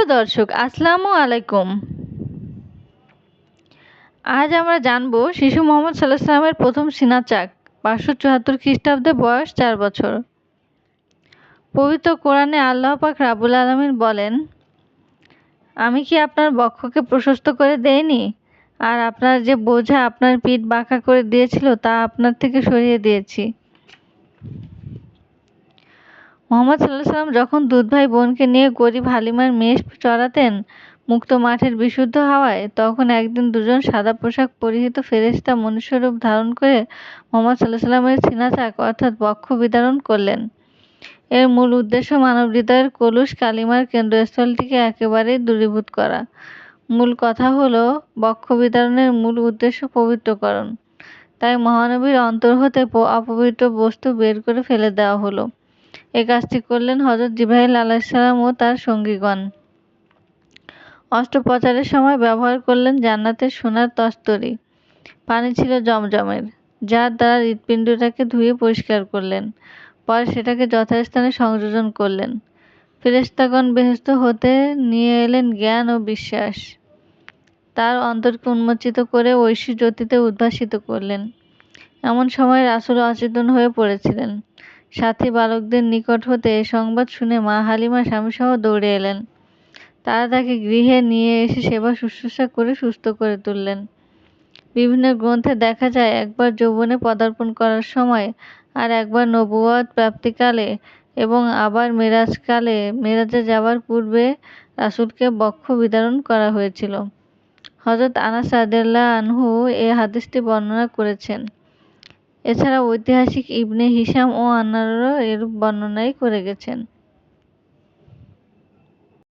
প্রিয় দর্শক, আসসালামু আলাইকুম। আজ আমরা জানব শিশু মোহাম্মদ সাল্লাহ সাল্লামের প্রথম সিনাচাক, পাঁচশো চুয়াত্তর খ্রিস্টাব্দে বয়স চার বছর। পবিত্র কোরআনে আল্লাহ পাক রাবুল আলমিন বলেন, আমি কি আপনার বক্ষকে প্রশস্ত করে দেইনি? আর আপনার যে বোঝা আপনার পিঠ বাঁকা করে দিয়েছিল তা আপনার থেকে সরিয়ে দিয়েছি। মোহাম্মদ সাল্লাহ সাল্লাম যখন দুধ ভাই বোনকে নিয়ে গরিব হালিমার মেষ চড়াতেন, মুক্ত মাঠের বিশুদ্ধ হাওয়ায়, তখন একদিন দুজন সাদা পোশাক পরিহিত ফেরেস্তা মনুষ্যরূপ ধারণ করে মোহাম্মদ সাল্লাহ সাল্লামের সিনাচাক অর্থাৎ বক্ষ বিতরণ করলেন। এর মূল উদ্দেশ্য মানব হৃদয়ের কলুষ কালিমার কেন্দ্রস্থলটিকে একেবারেই দূরীভূত করা। মূল কথা হলো বক্ষ বিতরণের মূল উদ্দেশ্য পবিত্রকরণ। তাই মহানবীর অন্তর হতে অপবিত্র বস্তু বের করে ফেলে দেওয়া হলো। এ কাজটি করলেন হজরত জিব্রাইল আলাইসালাম ও তার সঙ্গীগণ। অস্ত্রোপচারের সময় ব্যবহার করলেন জান্নাতের সোনার তস্তরি। পানি ছিল জমজমের, যার দ্বারা হৃৎপিণ্ডটাকে ধুয়ে পরিষ্কার করলেন। পরে সেটাকে যথাস্থানে সংযোজন করলেন। ফেরেস্তাগণ বেহস্ত হতে নিয়ে এলেন জ্ঞান ও বিশ্বাস। তার অন্তরকে উন্মোচিত করে ঐশী জ্যোতিতে উদ্ভাসিত করলেন। এমন সময় রাসুল অচেতন হয়ে পড়েছিলেন। সাথী বালকদের নিকট হতে এ সংবাদ শুনে মা হালিমা স্বামীসহ দৌড়ে এলেন। তারা তাকে গৃহে নিয়ে এসে সেবা শুশ্রূষা করে সুস্থ করে তুললেন। বিভিন্ন গ্রন্থে দেখা যায়, একবার যৌবনে পদার্পণ করার সময় আর একবার নবুয়াদ প্রাপ্তিকালে এবং আবার মেরাজকালে, মেরাজে যাওয়ার পূর্বে রাসুলকে বক্ষ বিতরণ করা হয়েছিল। হজরত আনাস আদেল্লা আনহু এ হাদিসটি বর্ণনা করেছেন। এছাড়া ঐতিহাসিক ইবনে হিশাম ও অন্যান্যরা এর বর্ণনাই করে গেছেন।